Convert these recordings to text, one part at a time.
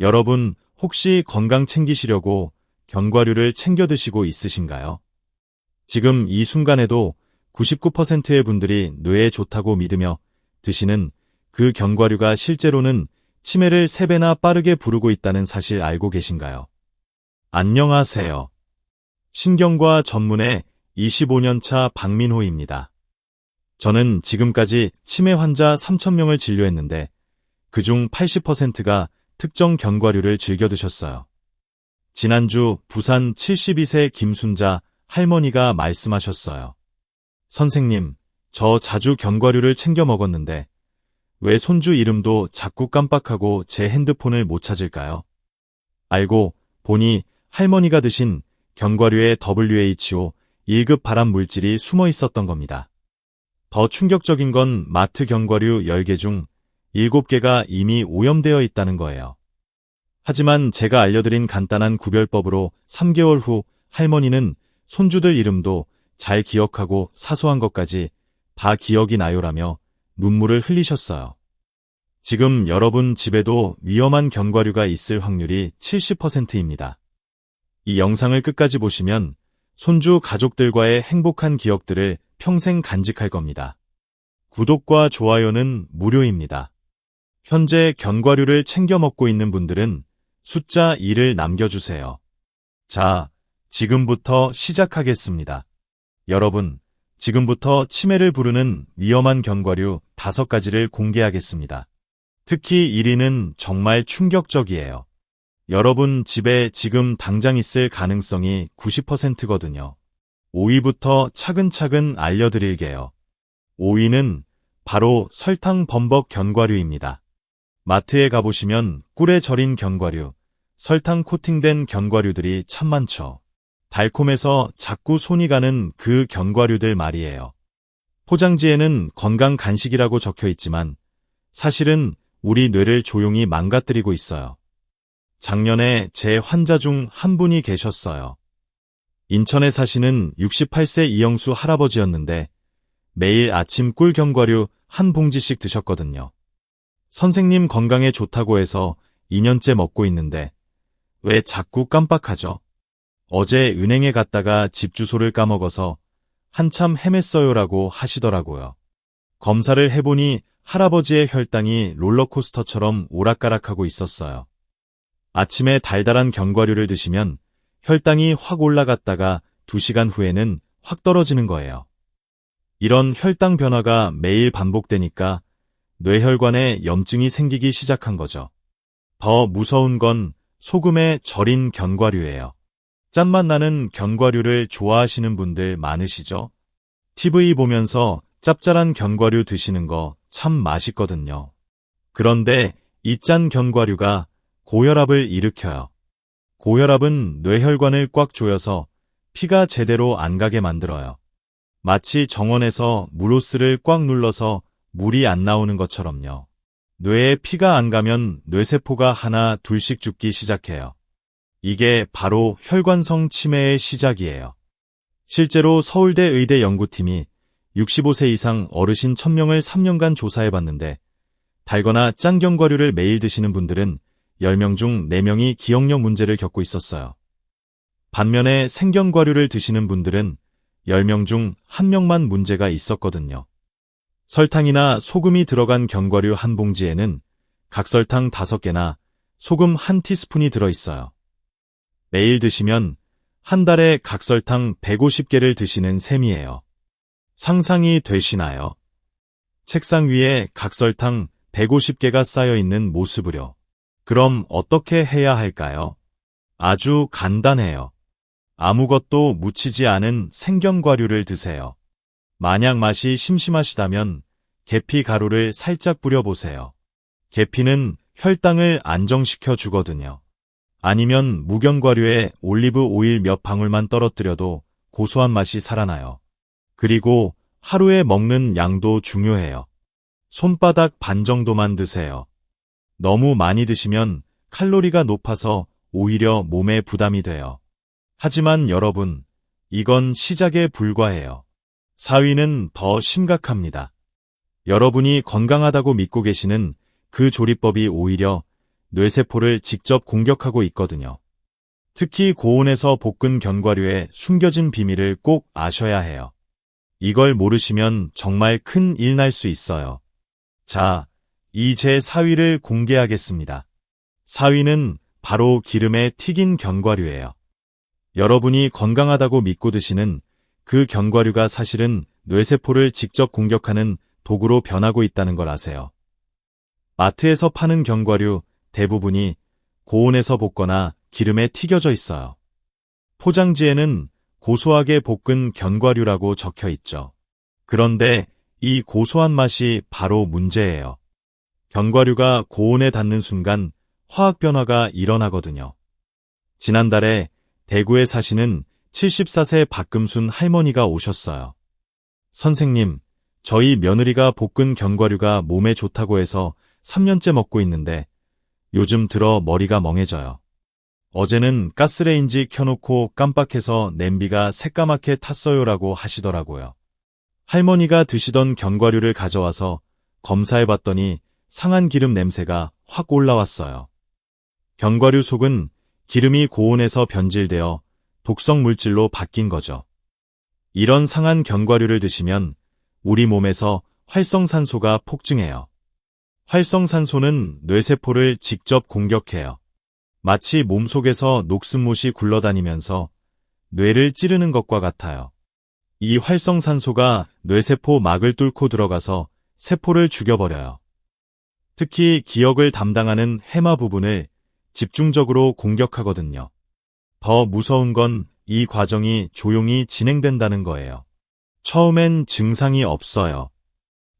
여러분 혹시 건강 챙기시려고 견과류를 챙겨 드시고 있으신가요? 지금 이 순간에도 99%의 분들이 뇌에 좋다고 믿으며 드시는 그 견과류가 실제로는 치매를 3배나 빠르게 부르고 있다는 사실 알고 계신가요? 안녕하세요. 신경과 전문의 25년차 박민호입니다. 저는 지금까지 치매 환자 3,000명을 진료했는데 그중 80%가 특정 견과류를 즐겨 드셨어요. 지난주 부산 72세 김순자 할머니가 말씀하셨어요. 선생님, 저 자주 견과류를 챙겨 먹었는데 왜 손주 이름도 자꾸 깜빡하고 제 핸드폰을 못 찾을까요? 알고 보니 할머니가 드신 견과류의 WHO 1급 발암 물질이 숨어 있었던 겁니다. 더 충격적인 건 마트 견과류 10개 중 7개가 이미 오염되어 있다는 거예요. 하지만 제가 알려드린 간단한 구별법으로 3개월 후 할머니는 손주들 이름도 잘 기억하고 사소한 것까지 다 기억이 나요라며 눈물을 흘리셨어요. 지금 여러분 집에도 위험한 견과류가 있을 확률이 70%입니다. 이 영상을 끝까지 보시면 손주 가족들과의 행복한 기억들을 평생 간직할 겁니다. 구독과 좋아요는 무료입니다. 현재 견과류를 챙겨 먹고 있는 분들은 숫자 2를 남겨주세요. 자, 지금부터 시작하겠습니다. 여러분, 지금부터 치매를 부르는 위험한 견과류 5가지를 공개하겠습니다. 특히 1위는 정말 충격적이에요. 여러분 집에 지금 당장 있을 가능성이 90%거든요. 5위부터 차근차근 알려드릴게요. 5위는 바로 설탕 범벅 견과류입니다. 마트에 가보시면 꿀에 절인 견과류, 설탕 코팅된 견과류들이 참 많죠. 달콤해서 자꾸 손이 가는 그 견과류들 말이에요. 포장지에는 건강 간식이라고 적혀 있지만 사실은 우리 뇌를 조용히 망가뜨리고 있어요. 작년에 제 환자 중 한 분이 계셨어요. 인천에 사시는 68세 이영수 할아버지였는데 매일 아침 꿀 견과류 한 봉지씩 드셨거든요. 선생님 건강에 좋다고 해서 2년째 먹고 있는데 왜 자꾸 깜빡하죠? 어제 은행에 갔다가 집 주소를 까먹어서 한참 헤맸어요라고 하시더라고요. 검사를 해보니 할아버지의 혈당이 롤러코스터처럼 오락가락하고 있었어요. 아침에 달달한 견과류를 드시면 혈당이 확 올라갔다가 2시간 후에는 확 떨어지는 거예요. 이런 혈당 변화가 매일 반복되니까 뇌혈관에 염증이 생기기 시작한 거죠. 더 무서운 건 소금에 절인 견과류예요. 짠맛 나는 견과류를 좋아하시는 분들 많으시죠? TV 보면서 짭짤한 견과류 드시는 거 참 맛있거든요. 그런데 이 짠 견과류가 고혈압을 일으켜요. 고혈압은 뇌혈관을 꽉 조여서 피가 제대로 안 가게 만들어요. 마치 정원에서 물호스를 꽉 눌러서 물이 안 나오는 것처럼요. 뇌에 피가 안 가면 뇌세포가 하나 둘씩 죽기 시작해요. 이게 바로 혈관성 치매의 시작이에요. 실제로 서울대 의대 연구팀이 65세 이상 어르신 1000명을 3년간 조사해봤는데 달거나 짠 견과류를 매일 드시는 분들은 10명 중 4명이 기억력 문제를 겪고 있었어요. 반면에 생견과류를 드시는 분들은 10명 중 1명만 문제가 있었거든요. 설탕이나 소금이 들어간 견과류 한 봉지에는 각설탕 5개나 소금 한 티스푼이 들어있어요. 매일 드시면 한 달에 각설탕 150개를 드시는 셈이에요. 상상이 되시나요? 책상 위에 각설탕 150개가 쌓여 있는 모습으로. 그럼 어떻게 해야 할까요? 아주 간단해요. 아무것도 묻히지 않은 생견과류를 드세요. 만약 맛이 심심하시다면 계피 가루를 살짝 뿌려보세요. 계피는 혈당을 안정시켜 주거든요. 아니면 무견과류에 올리브 오일 몇 방울만 떨어뜨려도 고소한 맛이 살아나요. 그리고 하루에 먹는 양도 중요해요. 손바닥 반 정도만 드세요. 너무 많이 드시면 칼로리가 높아서 오히려 몸에 부담이 돼요. 하지만 여러분, 이건 시작에 불과해요. 4위는 더 심각합니다. 여러분이 건강하다고 믿고 계시는 그 조리법이 오히려 뇌세포를 직접 공격하고 있거든요. 특히 고온에서 볶은 견과류의 숨겨진 비밀을 꼭 아셔야 해요. 이걸 모르시면 정말 큰 일 날 수 있어요. 자, 이제 4위를 공개하겠습니다. 4위는 바로 기름에 튀긴 견과류예요. 여러분이 건강하다고 믿고 드시는 그 견과류가 사실은 뇌세포를 직접 공격하는 도구로 변하고 있다는 걸 아세요. 마트에서 파는 견과류 대부분이 고온에서 볶거나 기름에 튀겨져 있어요. 포장지에는 고소하게 볶은 견과류라고 적혀 있죠. 그런데 이 고소한 맛이 바로 문제예요. 견과류가 고온에 닿는 순간 화학 변화가 일어나거든요. 지난달에 대구에 사시는 74세 박금순 할머니가 오셨어요. 선생님, 저희 며느리가 볶은 견과류가 몸에 좋다고 해서 3년째 먹고 있는데 요즘 들어 머리가 멍해져요. 어제는 가스레인지 켜놓고 깜빡해서 냄비가 새까맣게 탔어요라고 하시더라고요. 할머니가 드시던 견과류를 가져와서 검사해봤더니 상한 기름 냄새가 확 올라왔어요. 견과류 속은 기름이 고온에서 변질되어 독성 물질로 바뀐 거죠. 이런 상한 견과류를 드시면 우리 몸에서 활성산소가 폭증해요. 활성산소는 뇌세포를 직접 공격해요. 마치 몸속에서 녹슨못이 굴러다니면서 뇌를 찌르는 것과 같아요. 이 활성산소가 뇌세포 막을 뚫고 들어가서 세포를 죽여버려요. 특히 기억을 담당하는 해마 부분을 집중적으로 공격하거든요. 더 무서운 건 이 과정이 조용히 진행된다는 거예요. 처음엔 증상이 없어요.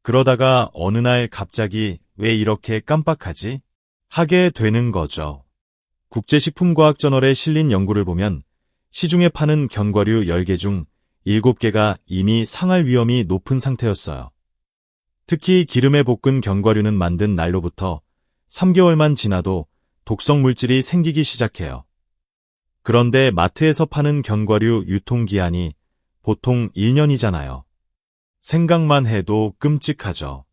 그러다가 어느 날 갑자기 왜 이렇게 깜빡하지? 하게 되는 거죠. 국제식품과학저널에 실린 연구를 보면 시중에 파는 견과류 10개 중 7개가 이미 상할 위험이 높은 상태였어요. 특히 기름에 볶은 견과류는 만든 날로부터 3개월만 지나도 독성 물질이 생기기 시작해요. 그런데 마트에서 파는 견과류 유통기한이 보통 1년이잖아요. 생각만 해도 끔찍하죠.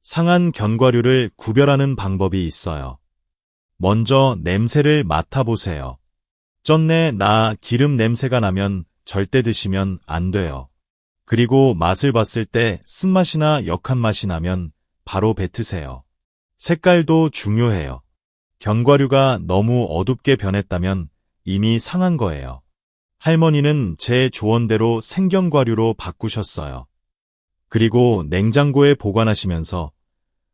상한 견과류를 구별하는 방법이 있어요. 먼저 냄새를 맡아보세요. 쩐내 나 기름 냄새가 나면 절대 드시면 안 돼요. 그리고 맛을 봤을 때 쓴맛이나 역한 맛이 나면 바로 뱉으세요. 색깔도 중요해요. 견과류가 너무 어둡게 변했다면 이미 상한 거예요. 할머니는 제 조언대로 생견과류로 바꾸셨어요. 그리고 냉장고에 보관하시면서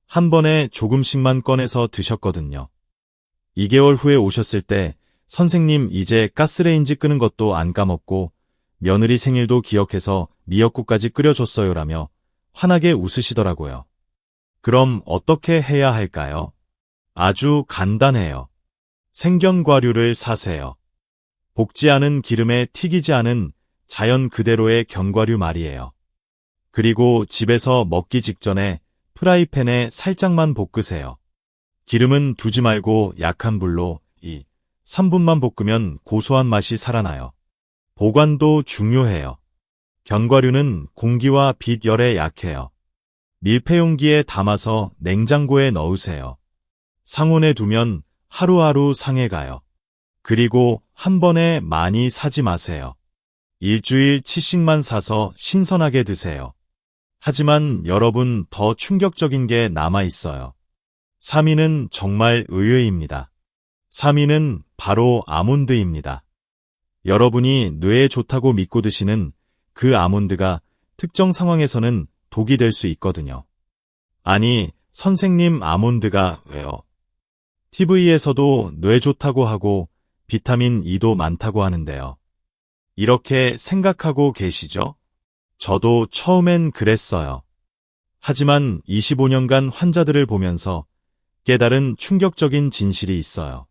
한 번에 조금씩만 꺼내서 드셨거든요. 2개월 후에 오셨을 때 선생님 이제 가스레인지 끄는 것도 안 까먹고 며느리 생일도 기억해서 미역국까지 끓여줬어요라며 환하게 웃으시더라고요. 그럼 어떻게 해야 할까요? 아주 간단해요. 생견과류를 사세요. 볶지 않은 기름에 튀기지 않은 자연 그대로의 견과류 말이에요. 그리고 집에서 먹기 직전에 프라이팬에 살짝만 볶으세요. 기름은 두지 말고 약한 불로 2, 3분만 볶으면 고소한 맛이 살아나요. 보관도 중요해요. 견과류는 공기와 빛 열에 약해요. 밀폐용기에 담아서 냉장고에 넣으세요. 상온에 두면 하루하루 상해가요. 그리고 한 번에 많이 사지 마세요. 일주일 치씩만 사서 신선하게 드세요. 하지만 여러분 더 충격적인 게 남아 있어요. 3위는 정말 의외입니다. 3위는 바로 아몬드입니다. 여러분이 뇌에 좋다고 믿고 드시는 그 아몬드가 특정 상황에서는 독이 될 수 있거든요. 아니, 선생님 아몬드가 왜요? TV에서도 뇌 좋다고 하고 비타민 E도 많다고 하는데요. 이렇게 생각하고 계시죠? 저도 처음엔 그랬어요. 하지만 25년간 환자들을 보면서 깨달은 충격적인 진실이 있어요.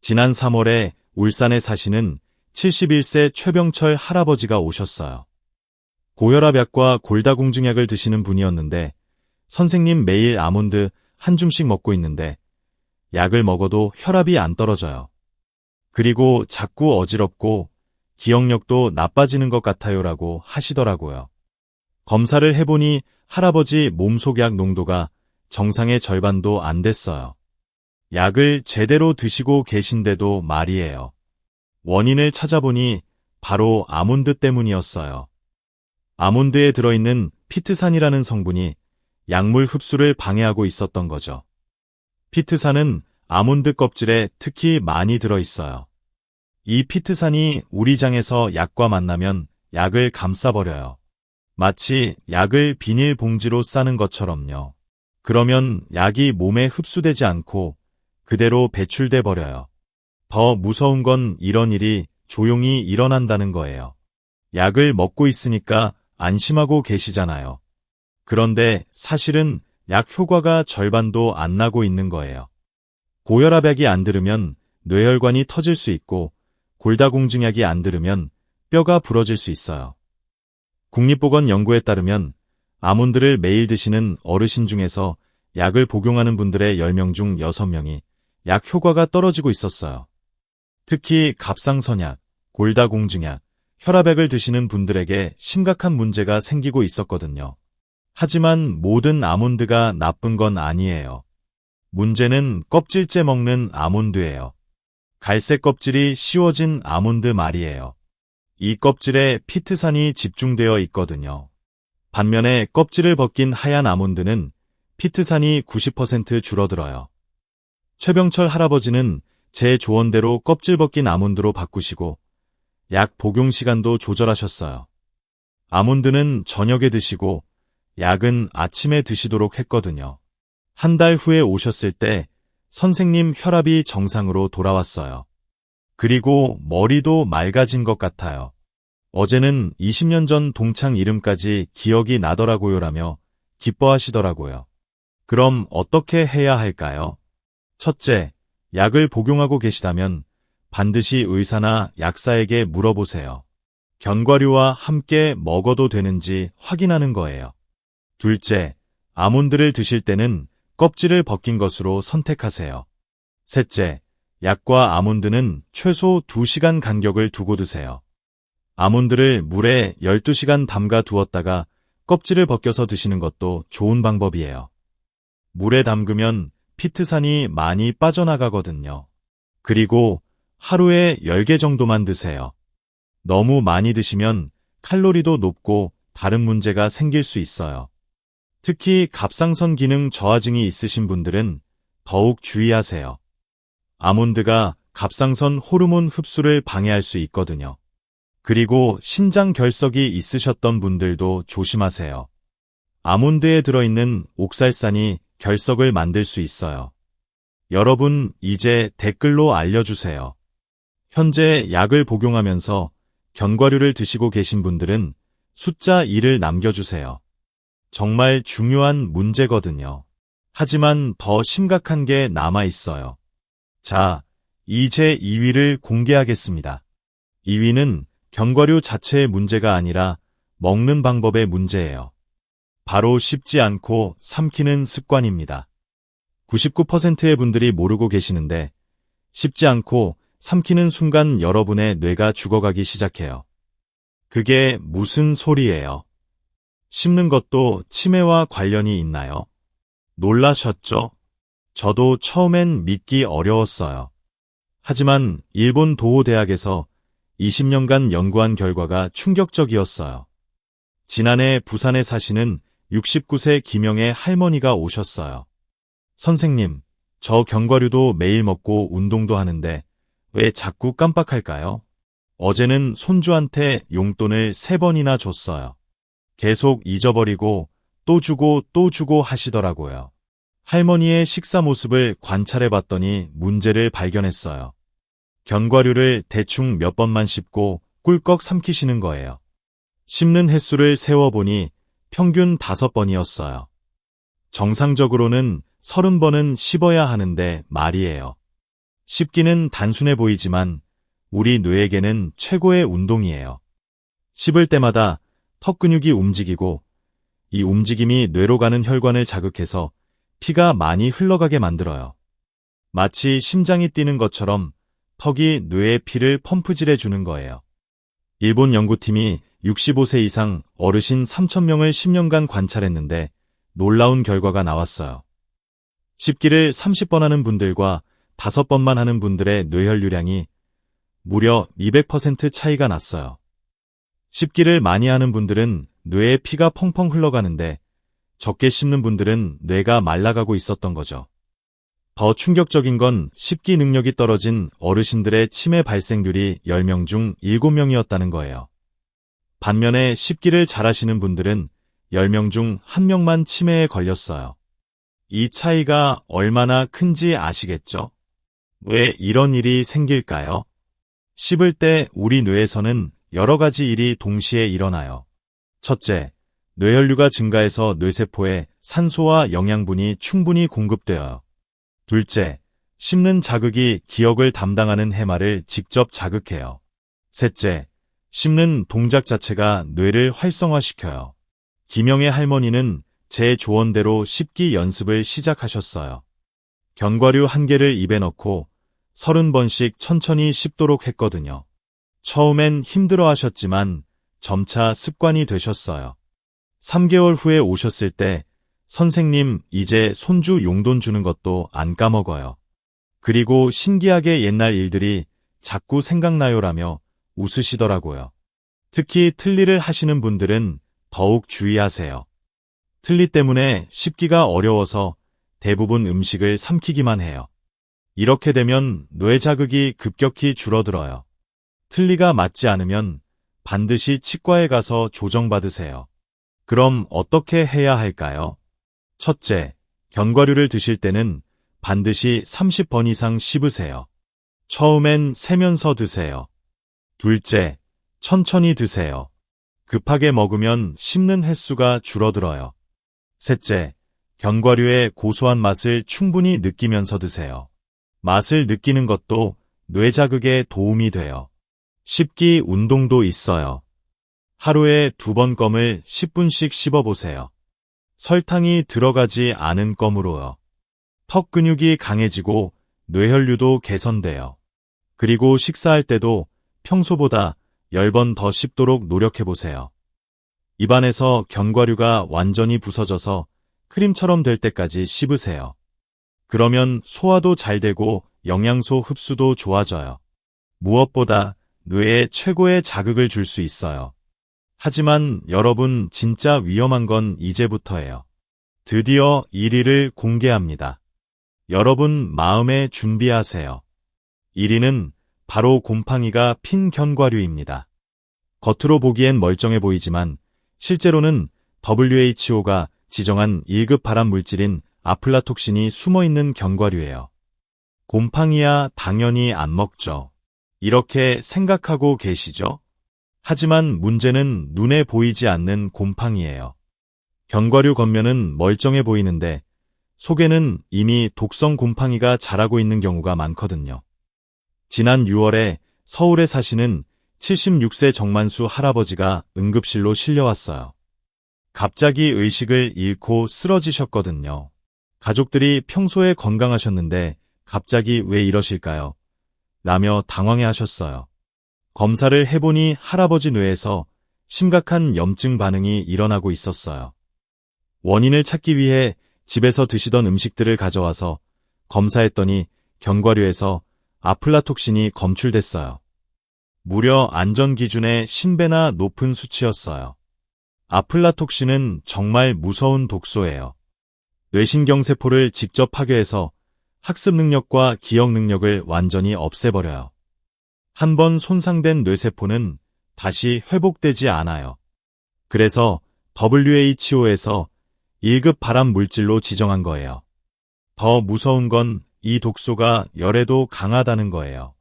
지난 3월에 울산에 사시는 71세 최병철 할아버지가 오셨어요. 고혈압약과 골다공증약을 드시는 분이었는데 선생님 매일 아몬드 한 줌씩 먹고 있는데 약을 먹어도 혈압이 안 떨어져요. 그리고 자꾸 어지럽고 기억력도 나빠지는 것 같아요라고 하시더라고요. 검사를 해보니 할아버지 몸속약 농도가 정상의 절반도 안 됐어요. 약을 제대로 드시고 계신데도 말이에요. 원인을 찾아보니 바로 아몬드 때문이었어요. 아몬드에 들어있는 피트산이라는 성분이 약물 흡수를 방해하고 있었던 거죠. 피트산은 아몬드 껍질에 특히 많이 들어있어요. 이 피트산이 우리 장에서 약과 만나면 약을 감싸버려요. 마치 약을 비닐봉지로 싸는 것처럼요. 그러면 약이 몸에 흡수되지 않고 그대로 배출돼 버려요. 더 무서운 건 이런 일이 조용히 일어난다는 거예요. 약을 먹고 있으니까 안심하고 계시잖아요. 그런데 사실은 약 효과가 절반도 안 나고 있는 거예요. 고혈압약이 안 들으면 뇌혈관이 터질 수 있고 골다공증약이 안 들으면 뼈가 부러질 수 있어요. 국립보건 연구에 따르면 아몬드를 매일 드시는 어르신 중에서 약을 복용하는 분들의 10명 중 6명이 약 효과가 떨어지고 있었어요. 특히 갑상선약, 골다공증약, 혈압약을 드시는 분들에게 심각한 문제가 생기고 있었거든요. 하지만 모든 아몬드가 나쁜 건 아니에요. 문제는 껍질째 먹는 아몬드예요. 갈색 껍질이 씌워진 아몬드 말이에요. 이 껍질에 피트산이 집중되어 있거든요. 반면에 껍질을 벗긴 하얀 아몬드는 피트산이 90% 줄어들어요. 최병철 할아버지는 제 조언대로 껍질 벗긴 아몬드로 바꾸시고 약 복용 시간도 조절하셨어요. 아몬드는 저녁에 드시고 약은 아침에 드시도록 했거든요. 한 달 후에 오셨을 때 선생님 혈압이 정상으로 돌아왔어요. 그리고 머리도 맑아진 것 같아요. 어제는 20년 전 동창 이름까지 기억이 나더라고요라며 기뻐하시더라고요. 그럼 어떻게 해야 할까요? 첫째, 약을 복용하고 계시다면 반드시 의사나 약사에게 물어보세요. 견과류와 함께 먹어도 되는지 확인하는 거예요. 둘째, 아몬드를 드실 때는 껍질을 벗긴 것으로 선택하세요. 셋째, 약과 아몬드는 최소 2시간 간격을 두고 드세요. 아몬드를 물에 12시간 담가 두었다가 껍질을 벗겨서 드시는 것도 좋은 방법이에요. 물에 담그면 피트산이 많이 빠져나가거든요. 그리고 하루에 10개 정도만 드세요. 너무 많이 드시면 칼로리도 높고 다른 문제가 생길 수 있어요. 특히 갑상선 기능 저하증이 있으신 분들은 더욱 주의하세요. 아몬드가 갑상선 호르몬 흡수를 방해할 수 있거든요. 그리고 신장 결석이 있으셨던 분들도 조심하세요. 아몬드에 들어있는 옥살산이 결석을 만들 수 있어요. 여러분, 이제 댓글로 알려주세요. 현재 약을 복용하면서 견과류를 드시고 계신 분들은 숫자 2를 남겨주세요. 정말 중요한 문제거든요. 하지만 더 심각한 게 남아 있어요. 자, 이제 2위를 공개하겠습니다. 2위는 견과류 자체의 문제가 아니라 먹는 방법의 문제예요. 바로 쉽지 않고 삼키는 습관입니다. 99%의 분들이 모르고 계시는데 쉽지 않고 삼키는 순간 여러분의 뇌가 죽어가기 시작해요. 그게 무슨 소리예요? 씹는 것도 치매와 관련이 있나요? 놀라셨죠? 저도 처음엔 믿기 어려웠어요. 하지만 일본 도호대학에서 20년간 연구한 결과가 충격적이었어요. 지난해 부산에 사시는 69세 김영의 할머니가 오셨어요. 선생님, 저 견과류도 매일 먹고 운동도 하는데 왜 자꾸 깜빡할까요? 어제는 손주한테 용돈을 3번이나 줬어요. 계속 잊어버리고 또 주고 또 주고 하시더라고요. 할머니의 식사 모습을 관찰해 봤더니 문제를 발견했어요. 견과류를 대충 몇 번만 씹고 꿀꺽 삼키시는 거예요. 씹는 횟수를 세워보니 평균 5번이었어요. 정상적으로는 30번은 씹어야 하는데 말이에요. 씹기는 단순해 보이지만 우리 뇌에게는 최고의 운동이에요. 씹을 때마다 턱 근육이 움직이고 이 움직임이 뇌로 가는 혈관을 자극해서 피가 많이 흘러가게 만들어요. 마치 심장이 뛰는 것처럼 턱이 뇌에 피를 펌프질해 주는 거예요. 일본 연구팀이 65세 이상 어르신 3,000명을 10년간 관찰했는데 놀라운 결과가 나왔어요. 씹기를 30번 하는 분들과 5번만 하는 분들의 뇌혈류량이 무려 200% 차이가 났어요. 씹기를 많이 하는 분들은 뇌에 피가 펑펑 흘러가는데 적게 씹는 분들은 뇌가 말라가고 있었던 거죠. 더 충격적인 건 씹기 능력이 떨어진 어르신들의 치매 발생률이 10명 중 7명이었다는 거예요. 반면에 씹기를 잘하시는 분들은 10명 중 1명만 치매에 걸렸어요. 이 차이가 얼마나 큰지 아시겠죠? 왜 이런 일이 생길까요? 씹을 때 우리 뇌에서는 여러 가지 일이 동시에 일어나요. 첫째, 뇌혈류가 증가해서 뇌세포에 산소와 영양분이 충분히 공급되어요. 둘째, 씹는 자극이 기억을 담당하는 해마를 직접 자극해요. 셋째, 씹는 동작 자체가 뇌를 활성화시켜요. 김영애 할머니는 제 조언대로 씹기 연습을 시작하셨어요. 견과류 한 개를 입에 넣고 서른 번씩 천천히 씹도록 했거든요. 처음엔 힘들어 하셨지만 점차 습관이 되셨어요. 3개월 후에 오셨을 때 선생님 이제 손주 용돈 주는 것도 안 까먹어요. 그리고 신기하게 옛날 일들이 자꾸 생각나요라며 웃으시더라고요. 특히 틀니를 하시는 분들은 더욱 주의하세요. 틀니 때문에 씹기가 어려워서 대부분 음식을 삼키기만 해요. 이렇게 되면 뇌 자극이 급격히 줄어들어요. 틀니가 맞지 않으면 반드시 치과에 가서 조정받으세요. 그럼 어떻게 해야 할까요? 첫째, 견과류를 드실 때는 반드시 30번 이상 씹으세요. 처음엔 세면서 드세요. 둘째, 천천히 드세요. 급하게 먹으면 씹는 횟수가 줄어들어요. 셋째, 견과류의 고소한 맛을 충분히 느끼면서 드세요. 맛을 느끼는 것도 뇌 자극에 도움이 돼요. 씹기 운동도 있어요. 하루에 두 번 껌을 10분씩 씹어보세요. 설탕이 들어가지 않은 껌으로요. 턱 근육이 강해지고 뇌혈류도 개선돼요. 그리고 식사할 때도 평소보다 10번 더 씹도록 노력해보세요. 입안에서 견과류가 완전히 부서져서 크림처럼 될 때까지 씹으세요. 그러면 소화도 잘 되고 영양소 흡수도 좋아져요. 무엇보다 뇌에 최고의 자극을 줄 수 있어요. 하지만 여러분 진짜 위험한 건 이제부터예요. 드디어 1위를 공개합니다. 여러분 마음에 준비하세요. 1위는 바로 곰팡이가 핀 견과류입니다. 겉으로 보기엔 멀쩡해 보이지만 실제로는 WHO가 지정한 1급 발암 물질인 아플라톡신이 숨어 있는 견과류예요. 곰팡이야 당연히 안 먹죠. 이렇게 생각하고 계시죠? 하지만 문제는 눈에 보이지 않는 곰팡이예요. 견과류 겉면은 멀쩡해 보이는데 속에는 이미 독성 곰팡이가 자라고 있는 경우가 많거든요. 지난 6월에 서울에 사시는 76세 정만수 할아버지가 응급실로 실려왔어요. 갑자기 의식을 잃고 쓰러지셨거든요. 가족들이 평소에 건강하셨는데 갑자기 왜 이러실까요? 라며 당황해 하셨어요. 검사를 해보니 할아버지 뇌에서 심각한 염증 반응이 일어나고 있었어요. 원인을 찾기 위해 집에서 드시던 음식들을 가져와서 검사했더니 견과류에서 아플라톡신이 검출됐어요. 무려 안전 기준의 신배나 높은 수치였어요. 아플라톡신은 정말 무서운 독소예요. 뇌신경세포를 직접 파괴해서 학습 능력과 기억 능력을 완전히 없애버려요. 한 번 손상된 뇌세포는 다시 회복되지 않아요. 그래서 WHO에서 1급 발암 물질로 지정한 거예요. 더 무서운 건 이 독소가 열에도 강하다는 거예요.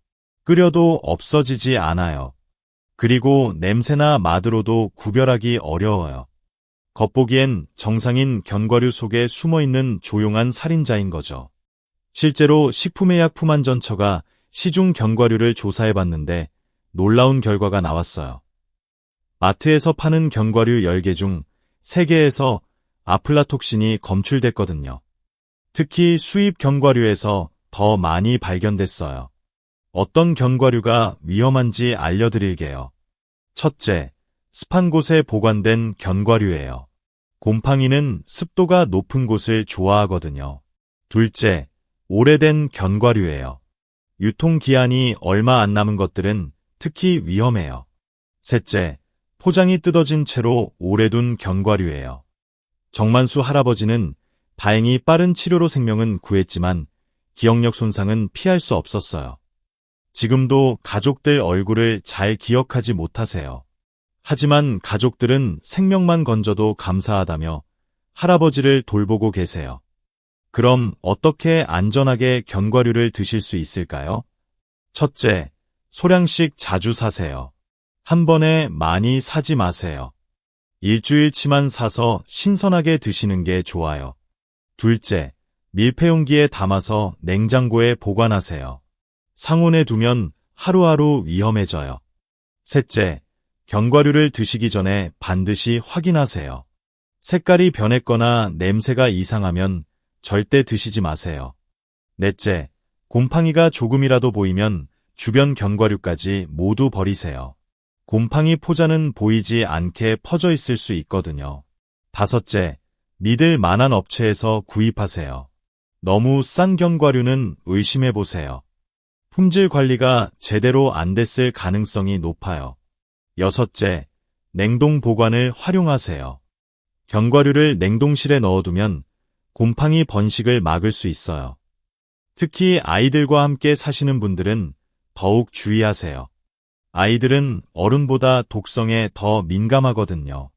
끓여도 없어지지 않아요. 그리고 냄새나 맛으로도 구별하기 어려워요. 겉보기엔 정상인 견과류 속에 숨어 있는 조용한 살인자인 거죠. 실제로 식품의약품안전처가 시중 견과류를 조사해봤는데 놀라운 결과가 나왔어요. 마트에서 파는 견과류 10개 중 3개에서 아플라톡신이 검출됐거든요. 특히 수입 견과류에서 더 많이 발견됐어요. 어떤 견과류가 위험한지 알려드릴게요. 첫째, 습한 곳에 보관된 견과류예요. 곰팡이는 습도가 높은 곳을 좋아하거든요. 둘째, 오래된 견과류예요. 유통기한이 얼마 안 남은 것들은 특히 위험해요. 셋째, 포장이 뜯어진 채로 오래 둔 견과류예요. 정만수 할아버지는 다행히 빠른 치료로 생명은 구했지만 기억력 손상은 피할 수 없었어요. 지금도 가족들 얼굴을 잘 기억하지 못하세요. 하지만 가족들은 생명만 건져도 감사하다며 할아버지를 돌보고 계세요. 그럼 어떻게 안전하게 견과류를 드실 수 있을까요? 첫째, 소량씩 자주 사세요. 한 번에 많이 사지 마세요. 일주일치만 사서 신선하게 드시는 게 좋아요. 둘째, 밀폐용기에 담아서 냉장고에 보관하세요. 상온에 두면 하루하루 위험해져요. 셋째, 견과류를 드시기 전에 반드시 확인하세요. 색깔이 변했거나 냄새가 이상하면 절대 드시지 마세요. 넷째, 곰팡이가 조금이라도 보이면 주변 견과류까지 모두 버리세요. 곰팡이 포자는 보이지 않게 퍼져 있을 수 있거든요. 다섯째, 믿을 만한 업체에서 구입하세요. 너무 싼 견과류는 의심해 보세요. 품질 관리가 제대로 안 됐을 가능성이 높아요. 여섯째, 냉동 보관을 활용하세요. 견과류를 냉동실에 넣어두면 곰팡이 번식을 막을 수 있어요. 특히 아이들과 함께 사시는 분들은 더욱 주의하세요. 아이들은 어른보다 독성에 더 민감하거든요.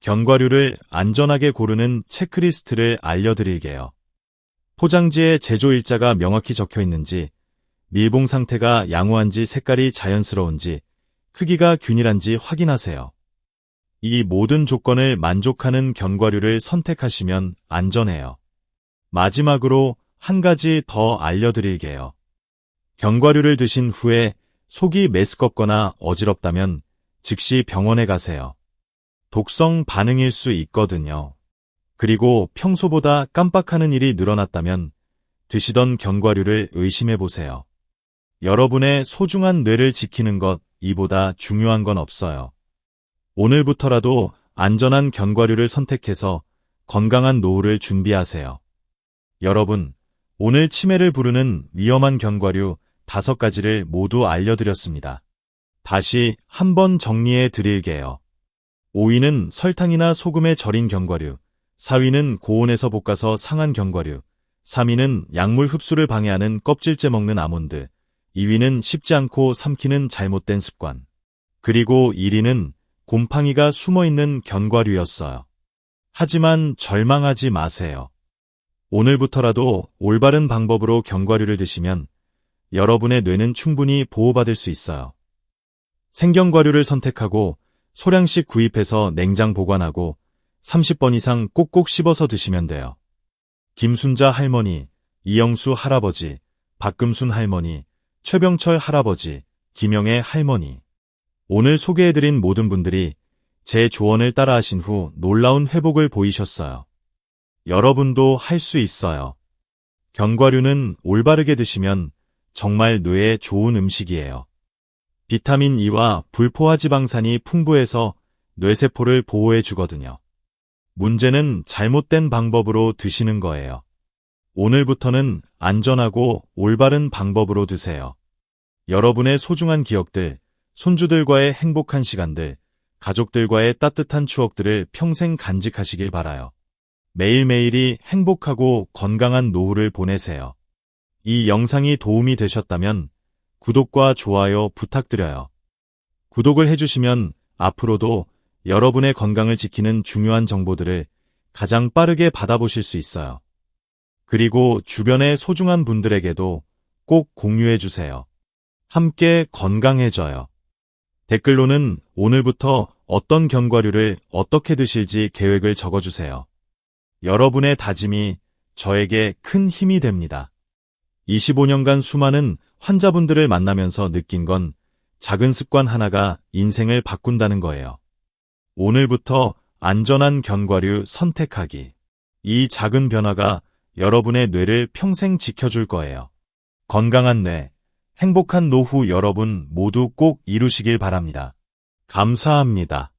견과류를 안전하게 고르는 체크리스트를 알려드릴게요. 포장지에 제조 일자가 명확히 적혀 있는지, 밀봉 상태가 양호한지 색깔이 자연스러운지, 크기가 균일한지 확인하세요. 이 모든 조건을 만족하는 견과류를 선택하시면 안전해요. 마지막으로 한 가지 더 알려드릴게요. 견과류를 드신 후에 속이 메스껍거나 어지럽다면 즉시 병원에 가세요. 독성 반응일 수 있거든요. 그리고 평소보다 깜빡하는 일이 늘어났다면 드시던 견과류를 의심해 보세요. 여러분의 소중한 뇌를 지키는 것 이보다 중요한 건 없어요. 오늘부터라도 안전한 견과류를 선택해서 건강한 노후를 준비하세요. 여러분, 오늘 치매를 부르는 위험한 견과류 다섯 가지를 모두 알려드렸습니다. 다시 한번 정리해 드릴게요. 5위는 설탕이나 소금에 절인 견과류, 4위는 고온에서 볶아서 상한 견과류, 3위는 약물 흡수를 방해하는 껍질째 먹는 아몬드, 2위는 쉽지 않고 삼키는 잘못된 습관, 그리고 1위는 곰팡이가 숨어있는 견과류였어요. 하지만 절망하지 마세요. 오늘부터라도 올바른 방법으로 견과류를 드시면 여러분의 뇌는 충분히 보호받을 수 있어요. 생견과류를 선택하고 소량씩 구입해서 냉장 보관하고 30번 이상 꼭꼭 씹어서 드시면 돼요. 김순자 할머니, 이영수 할아버지, 박금순 할머니, 최병철 할아버지, 김영애 할머니. 오늘 소개해드린 모든 분들이 제 조언을 따라하신 후 놀라운 회복을 보이셨어요. 여러분도 할 수 있어요. 견과류는 올바르게 드시면 정말 뇌에 좋은 음식이에요. 비타민 E와 불포화 지방산이 풍부해서 뇌세포를 보호해 주거든요. 문제는 잘못된 방법으로 드시는 거예요. 오늘부터는 안전하고 올바른 방법으로 드세요. 여러분의 소중한 기억들, 손주들과의 행복한 시간들, 가족들과의 따뜻한 추억들을 평생 간직하시길 바라요. 매일매일이 행복하고 건강한 노후를 보내세요. 이 영상이 도움이 되셨다면 구독과 좋아요 부탁드려요. 구독을 해주시면 앞으로도 여러분의 건강을 지키는 중요한 정보들을 가장 빠르게 받아보실 수 있어요. 그리고 주변의 소중한 분들에게도 꼭 공유해주세요. 함께 건강해져요. 댓글로는 오늘부터 어떤 견과류를 어떻게 드실지 계획을 적어주세요. 여러분의 다짐이 저에게 큰 힘이 됩니다. 25년간 수많은 환자분들을 만나면서 느낀 건 작은 습관 하나가 인생을 바꾼다는 거예요. 오늘부터 안전한 견과류 선택하기. 이 작은 변화가 여러분의 뇌를 평생 지켜줄 거예요. 건강한 뇌, 행복한 노후 여러분 모두 꼭 이루시길 바랍니다. 감사합니다.